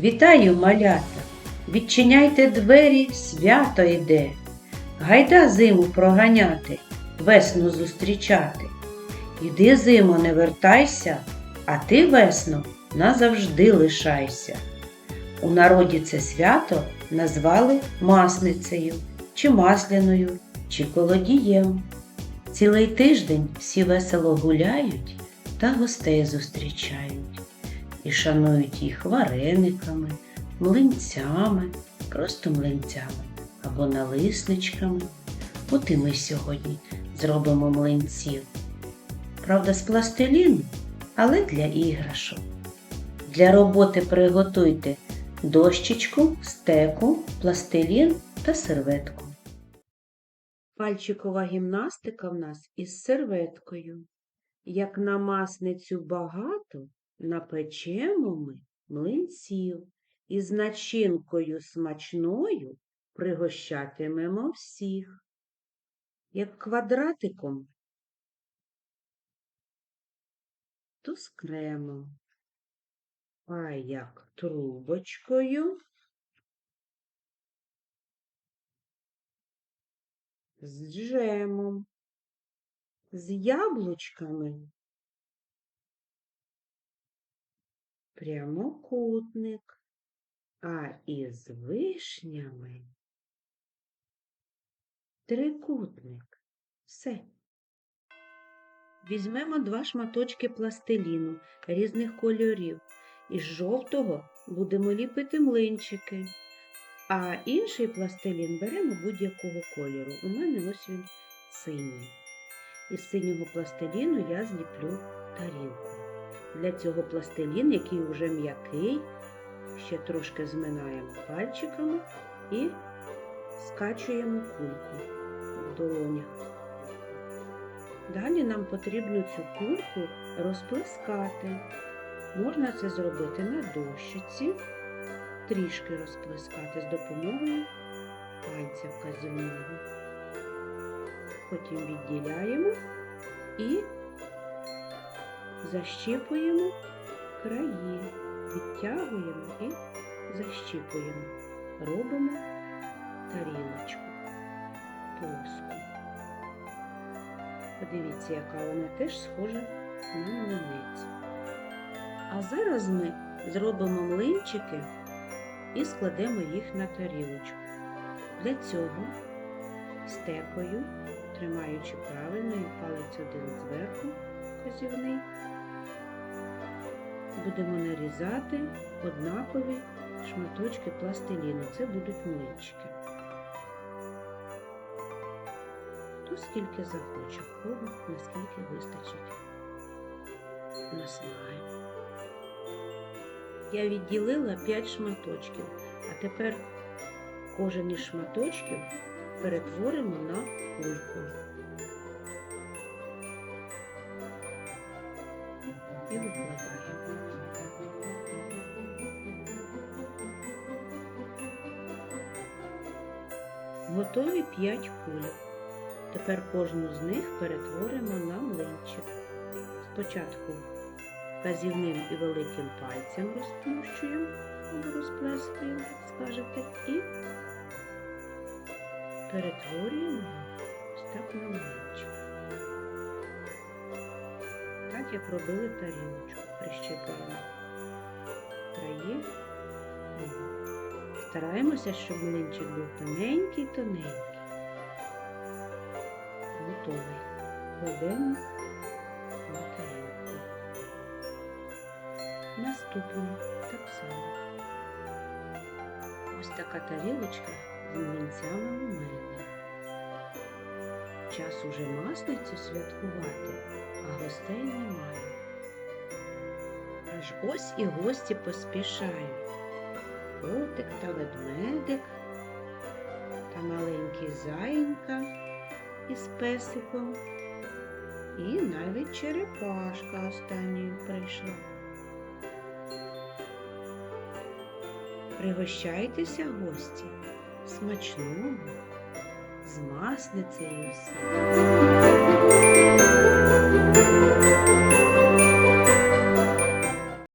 Вітаю, малята! Відчиняйте двері, свято йде. Гайда зиму проганяти, весну зустрічати. Іди, зимо, не вертайся, а ти, весно, назавжди лишайся. У народі це свято назвали масницею, чи масляною, чи колодієм. Цілий тиждень всі весело гуляють та гостей зустрічають і шанують їх варениками, млинцями, просто млинцями або налисничками. От і ми сьогодні зробимо млинців. Правда, з пластиліну, але для іграшок. Для роботи приготуйте дощечку, стеку, пластилін та серветку. Пальчикова гімнастика в нас із серветкою. Як на масницю багато, напечемо ми млинців і з начинкою смачною пригощатимемо всіх. Як квадратиком, то з а як трубочкою з джемом, з яблучками прямокутник, а із вишнями трикутник. Все. Візьмемо два шматочки пластиліну різних кольорів. Із жовтого будемо ліпити млинчики, а інший пластилін беремо будь-якого кольору. У мене ось він синій. Із синього пластиліну я зліплю тарілку. Для цього пластилін, який вже м'який, ще трошки зминаємо пальчиками і скачуємо кульку в долонях. Далі нам потрібно цю кульку розплескати. Можна це зробити на дощиці, трішки розплескати з допомогою пальця вказівного. Потім відділяємо і защіпуємо краї, відтягуємо і защіпуємо. Робимо тарілочку плоску. Подивіться, яка вона теж схожа на млинець. А зараз ми зробимо млинчики і складемо їх на тарілочку. Для цього стекою, тримаючи правильно палець один зверху, вказівний, будемо нарізати однакові шматочки пластиліну. Це будуть млинчики. Хто скільки захоче, кого наскільки вистачить наснагань. Я відділила 5 шматочків, а тепер кожен із шматочків перетворимо на кульку. І викладаємо. Готові 5 кульок. Тепер кожну з них перетворимо на млинчик. Спочатку вказівним і великим пальцем розплющуємо або розплескуємо, як скажете, і перетворюємо ось так на млинчик. Так як робили тарілочку, прищепуємо краї. Стараємося, щоб млинчик був тоненький-тоненький. Готовий. Кладемо на. Наступний так само. Ось така тарілочка з млинцями у мене. Час уже масницю святкувати, а гостей немає. Аж ось і гості поспішають. Котик та ведмедик та маленький зайенька із песиком. І навіть черепашка останньою прийшла. Пригощайтеся, гості, смачного, з масницею всім.